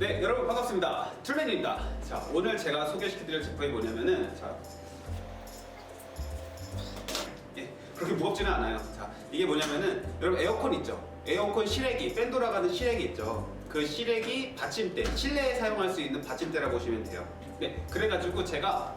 네, 여러분 반갑습니다. 툴맨입니다. 자, 오늘 제가 소개시켜드릴 제품이 뭐냐면은 자, 예, 그렇게 무겁지는 않아요. 자, 이게 뭐냐면은 여러분 에어컨 있죠? 에어컨 실외기, 팬 돌아가는 실외기 있죠? 그 실외기 받침대, 실내에 사용할 수 있는 받침대라고 보시면 돼요. 네, 그래가지고 제가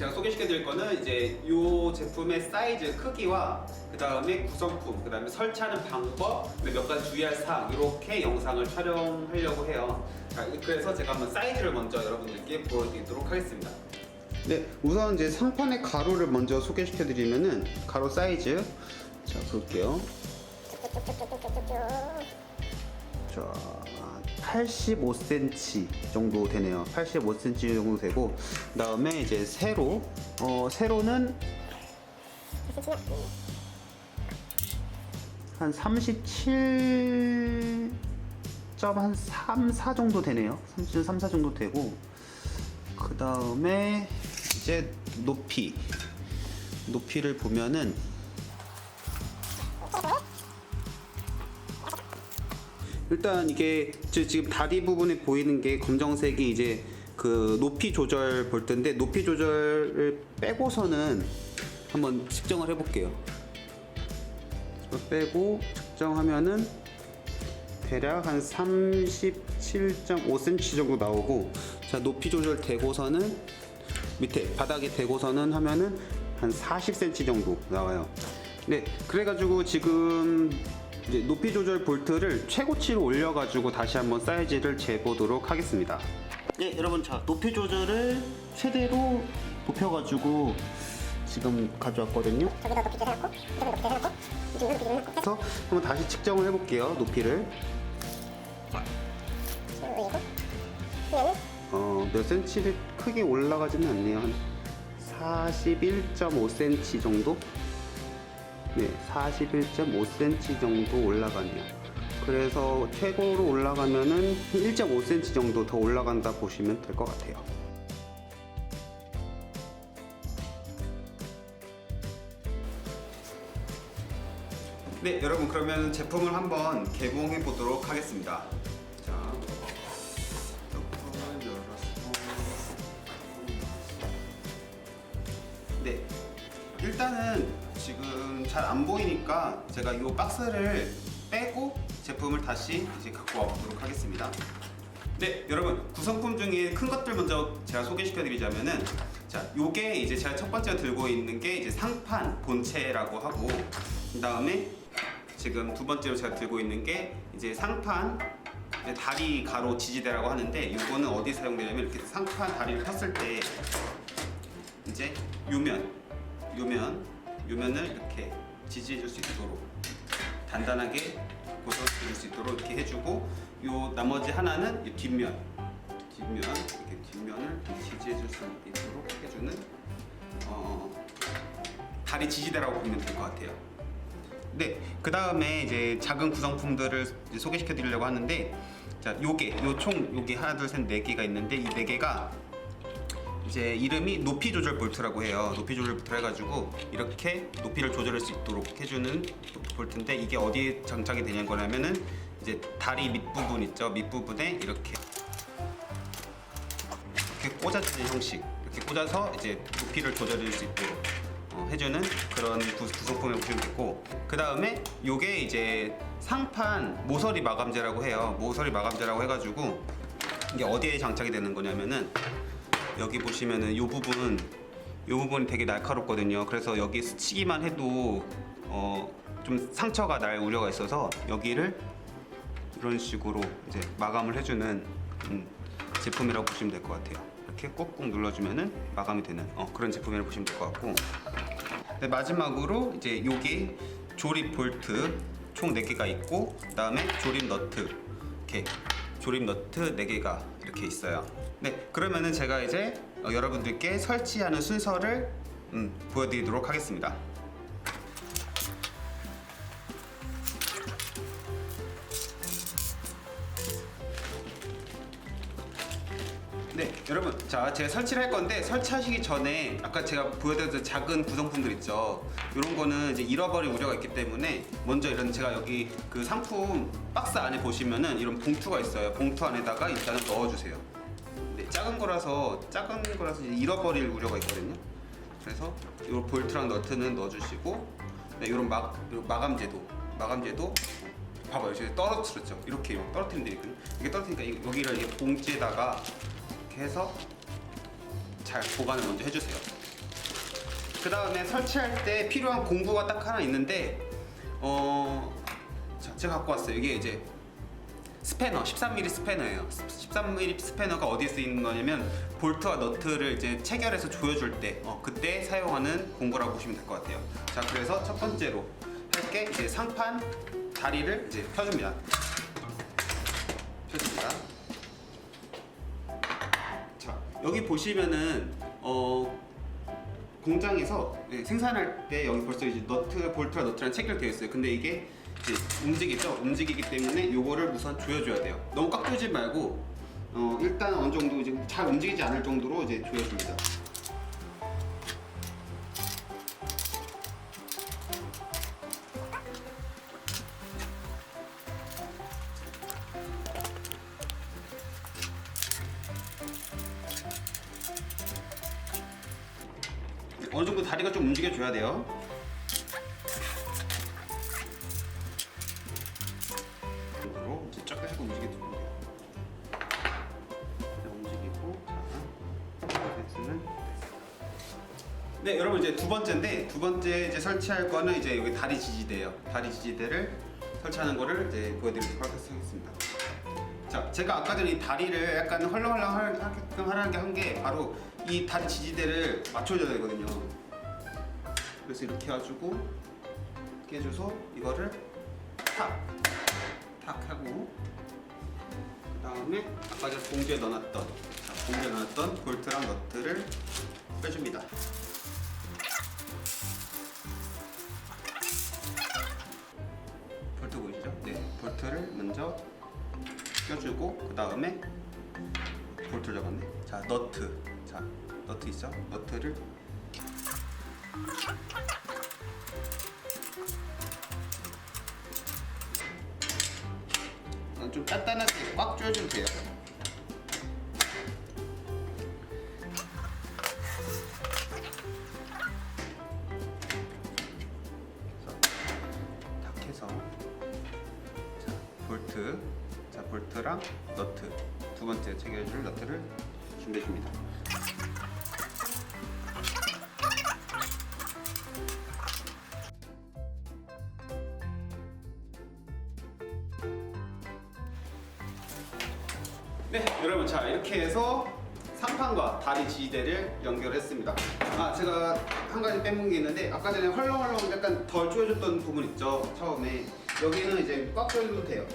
제가 소개시켜드릴 거는 이제 이 제품의 사이즈 크기와 그 다음에 구성품, 그 다음에 설치하는 방법, 그몇 가지 주의할 사항 이렇게 영상을 촬영하려고 해요. 자, 그래서 제가 한번 사이즈를 먼저 여러분들께 보여드리도록 하겠습니다. 네, 우선 이제 상판의 가로를 먼저 소개시켜드리면은 가로 사이즈 자 볼게요. 자, 85cm 정도 되네요. 85cm 정도 되고, 그 다음에 이제 세로, 어, 세로는 한 37. 한 3, 4 정도 되네요. 37, 3, 4 정도 되고, 그 다음에 이제 높이. 높이를 보면은 일단 이게 지- 지금 다리 부분에 보이는 게 검정색이 이제 그 높이 조절 볼트인데 높이 조절을 빼고서는 한번 측정을 해볼게요. 빼고 측정하면은 대략 한 37.5cm 정도 나오고 자 높이 조절 되고서는 밑에 바닥에 대고서는 하면은 한 40cm 정도 나와요. 네, 그래가지고 지금 이제 높이 조절 볼트를 최고치로 올려가지고 다시 한번 사이즈를 재보도록 하겠습니다. 네, 여러분 자 높이 조절을 최대로 높여가지고 지금 가져왔거든요. 저기다 높이 해놓고 저기 높이 해놓고 이쪽에 높이 해놓고 그래서 한번 다시 측정을 해볼게요. 높이를 그리고 그러면은 어, 몇 센치를 크게 올라가지는 않네요. 한 41.5cm 정도? 네, 41.5cm 정도 올라가네요. 그래서 최고로 올라가면은 1.5cm 정도 더 올라간다 보시면 될 것 같아요. 네, 여러분 그러면 제품을 한번 개봉해 보도록 하겠습니다. 자, 뚜껑을 열어서 네 일단은 잘 안 보이니까 제가 이 박스를 빼고 제품을 다시 이제 갖고 와보도록 하겠습니다. 네 여러분 구성품 중에 큰 것들 먼저 제가 소개시켜 드리자면은 자 요게 이제 제가 첫 번째 들고 있는 게 이제 상판 본체라고 하고 그 다음에 지금 두 번째로 제가 들고 있는 게 이제 상판 이제 다리 가로 지지대라고 하는데 이거는 어디 사용되냐면 이렇게 상판 다리를 폈을 때 이제 요면, 요면, 요면을 이렇게 지지해 줄 수 있도록 단단하게 고정해줄 수 있도록 이렇게 해주고 요 나머지 하나는 이 뒷면, 뒷면 이렇게 뒷면을 지지해 줄 수 있도록 해주는 어, 다리 지지대라고 보면 될 것 같아요. 네, 그 다음에 이제 작은 구성품들을 소개시켜 드리려고 하는데, 자, 요게, 요 총, 요게 하나, 둘, 셋, 네 개가 있는데, 이 네 개가 이제 이름이 높이 조절 볼트라고 해요. 높이 조절 볼트 해가지고 이렇게 높이를 조절할 수 있도록 해주는 볼트인데 이게 어디에 장착이 되는 거냐면은 이제 다리 밑부분 있죠. 밑부분에 이렇게 이렇게 꽂아주는 형식. 이렇게 꽂아서 이제 높이를 조절할 수 있도록 어, 해주는 그런 구- 구성품을 보시면 되고 그 다음에 요게 이제 상판 모서리 마감재라고 해요. 모서리 마감재라고 해가지고 이게 어디에 장착이 되는 거냐면은 여기 보시면은 이 부분 이 부분이 되게 날카롭거든요. 그래서 여기 스치기만 해도 어, 좀 상처가 날 우려가 있어서 여기를 이런 식으로 이제 마감을 해주는 음, 제품이라고 보시면 될 것 같아요. 이렇게 꾹꾹 눌러주면은 마감이 되는 어, 그런 제품이라고 보시면 될 것 같고 네, 마지막으로 이제 여기 조립 볼트 총 4개가 있고 그다음에 조립 너트 이렇게 조립 너트 4개가 이렇게 있어요. 네, 그러면은 제가 이제 어, 여러분들께 설치하는 순서를 음, 보여드리도록 하겠습니다. 네, 여러분, 자 제가 설치를 할 건데 설치하시기 전에 아까 제가 보여드렸던 작은 구성품들 있죠. 이런 거는 이제 잃어버릴 우려가 있기 때문에 먼저 이런 제가 여기 그 상품 박스 안에 보시면은 이런 봉투가 있어요. 봉투 안에다가 일단은 넣어주세요. 네, 작은 거라서 작은 거라서 잃어버릴 우려가 있거든요. 그래서 이 볼트랑 너트는 넣어주시고, 네, 이런 막 이런 마감제도 마감제도 봐봐요. 지금 떨어뜨렸죠. 이렇게 떨어뜨리면 되거든요. 이게 떨어뜨리니까 이- 여기를 이 봉지에다가 이렇게 해서 잘 보관을 먼저 해주세요. 그 다음에 설치할 때 필요한 공구가 딱 하나 있는데, 어, 자, 제가 갖고 왔어요. 이게 이제 스패너, 13mm 스패너예요. 13mm 스패너가 어디에 쓰이는 거냐면 볼트와 너트를 이제 체결해서 조여줄 때, 어, 그때 사용하는 공구라고 보시면 될 것 같아요. 자, 그래서 첫 번째로 할 게 이제 상판 다리를 이제 펴줍니다. 펴줍니다. 자, 여기 보시면은 어 공장에서 예, 생산할 때 여기 벌써 이제 너트, 볼트와 너트랑 체결되어 있어요. 근데 이게 이제 움직이죠. 움직이기 때문에 요거를 우선 조여줘야 돼요. 너무 꽉 조이지 말고 어 일단 어느 정도 이제 잘 움직이지 않을 정도로 이제 조여줍니다. 어느 정도 다리가 좀 움직여줘야 돼요. 네, 여러분 이제 두 번째인데 두 번째 이제 설치할 거는 이제 여기 다리 지지대예요. 다리 지지대를 설치하는 거를 이제 보여드리도록 하겠습니다. 자, 제가 아까 전에 이 다리를 약간 헐렁헐렁하게끔 하라는 게 한 게 바로 이 다리 지지대를 맞춰줘야 되거든요. 그래서 이렇게 해가지고 이렇게 해줘서 이거를 탁, 탁 하고 그 다음에 아까 전에 봉지에 넣어놨던 자, 봉지에 넣어놨던 볼트랑 너트를 빼줍니다. 껴주고 그 다음에 볼트를 잡았네. 자 너트, 자 너트 있죠? 너트를 어, 좀 단단하게 꽉 조여주면 돼요. 그래서 탁 해서 자 볼트, 자 볼트랑 너트 두 번째 챙겨줄 너트를 준비해 줍니다. 네, 여러분 자 이렇게 해서 상판과 다리 지지대를 연결했습니다. 아 제가 한 가지 빼먹은 게 있는데 아까 전에 헐렁헐렁 약간 덜 조여줬던 부분 있죠 처음에 여기는 이제 꽉 조여도 돼요.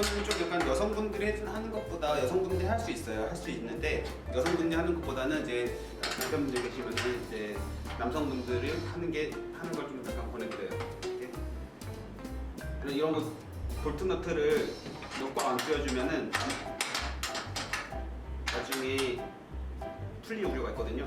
이거는 좀 약간 여성분들이 해- 하는 것보다 여성분들이 할 수 있어요. 할 수 있는데 여성분들이 하는 것보다는 이제 남편분들 계시면 이제 남성분들이 하는 게 하는 걸 좀 약간 보내드려요. 이렇게. 이런 거 볼트 너트를 너무 꽉안 조여주면은 나중에 풀릴 우려가 있거든요.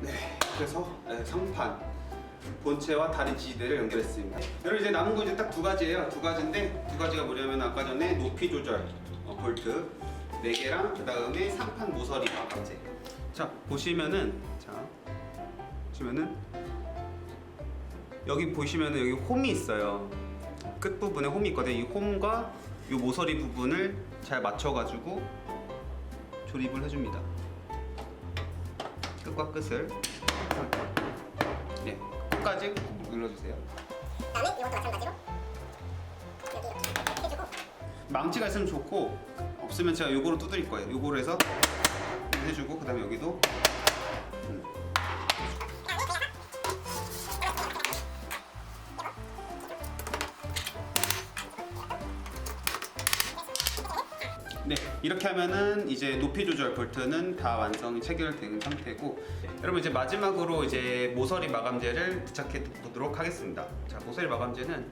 네, 그래서 네, 상판 본체와 다리 지지대를 연결했습니다. 여러분 이제 남은 거 이제 딱 두 가지예요. 두 가지인데 두 가지가 뭐냐면 아까 전에 높이 조절 어, 볼트 네 개랑 그 다음에 상판 모서리 마감재. 자 보시면은 자 보시면은 여기 보시면은 여기 홈이 있어요. 끝 부분에 홈이 있거든요. 이 홈과 이 모서리 부분을 잘 맞춰가지고 조립을 해줍니다. 끝과 끝을 네, 끝까지 꾹 눌러주세요. 그다음에 이것도 마찬가지로 여기 이렇게 해주고 망치가 있으면 좋고 없으면 제가 요거로 두드릴 거예요. 요거로 해서 해주고 그다음에 여기도 이렇게 하면은 이제 높이 조절 볼트는 다 완성이 체결된 상태고 여러분 이제 마지막으로 이제 모서리 마감재를 부착해 보도록 하겠습니다. 자 모서리 마감재는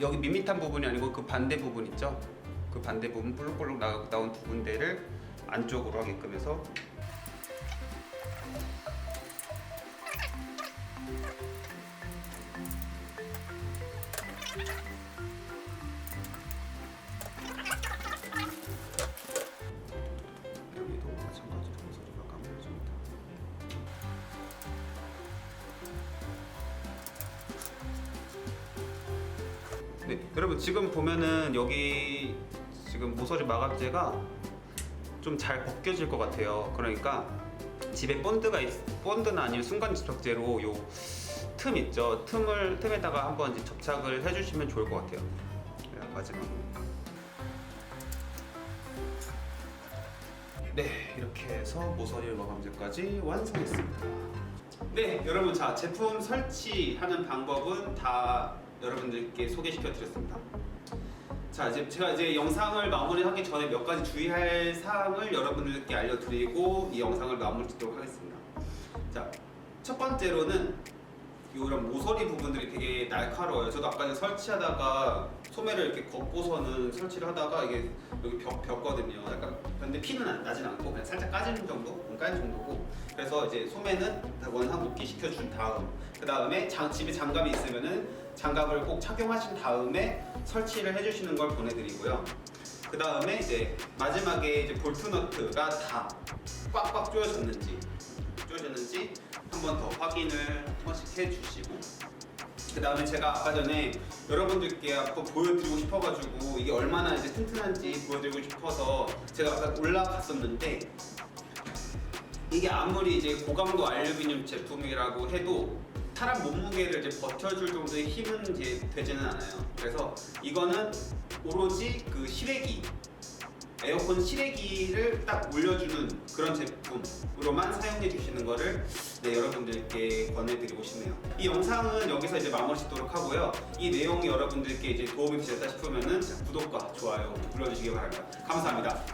여기 밋밋한 부분이 아니고 그 반대 부분 있죠? 그 반대 부분 볼록볼록 나- 나온 두 군데를 안쪽으로 하게끔 해서 네, 여러분 지금 보면은 여기 지금 모서리 마감재가 좀 잘 벗겨질 것 같아요. 그러니까 집에 본드가 있, 본드나 아니면 순간 접착제로 요 틈 있죠. 틈을 틈에다가 한번 이제 접착을 해주시면 좋을 것 같아요. 네, 마지막으로. 네, 이렇게 해서 모서리 마감재까지 완성했습니다. 네, 여러분 자 제품 설치하는 방법은 다 여러분들께 소개시켜 드렸습니다. 자 이제 제가 이제 영상을 마무리하기 전에 몇 가지 주의할 사항을 여러분들께 알려드리고 이 영상을 마무리 짓도록 하겠습니다. 자 첫 번째로는 이런 모서리 부분들이 되게 날카로워요. 저도 아까 설치하다가 소매를 이렇게 걷고서는 설치를 하다가 이게 여기 벽, 벽거든요. 약간 근데 피는 안- 나진 않고 그냥 살짝 까지는 정도, 까는 정도고. 그래서 이제 소매는 다 원상 복귀 시켜준 다음, 그 다음에 장, 집에 장갑이 있으면은 장갑을 꼭 착용하신 다음에 설치를 해주시는 걸 보내드리고요. 그 다음에 이제 마지막에 이제 볼트 너트가 다 꽉꽉 조여졌는지 조여졌는지 한 번 더 확인을 한 번씩 해주시고 그 다음에 제가 아까 전에 여러분들께 한번 보여드리고 싶어가지고 이게 얼마나 이제 튼튼한지 보여드리고 싶어서 제가 아까 올라갔었는데 이게 아무리 이제 고강도 알루미늄 제품이라고 해도 사람 몸무게를 이제 버텨줄 정도의 힘은 이제 되지는 않아요. 그래서 이거는 오로지 그 실외기 에어컨 실외기를 딱 올려주는 그런 제품으로만 사용해 주시는 거를 네, 여러분들께 권해드리고 싶네요. 이 영상은 여기서 이제 마무리 짓도록 하고요. 이 내용이 여러분들께 이제 도움이 되셨다 싶으면은 구독과 좋아요 눌러주시기 바랍니다. 감사합니다.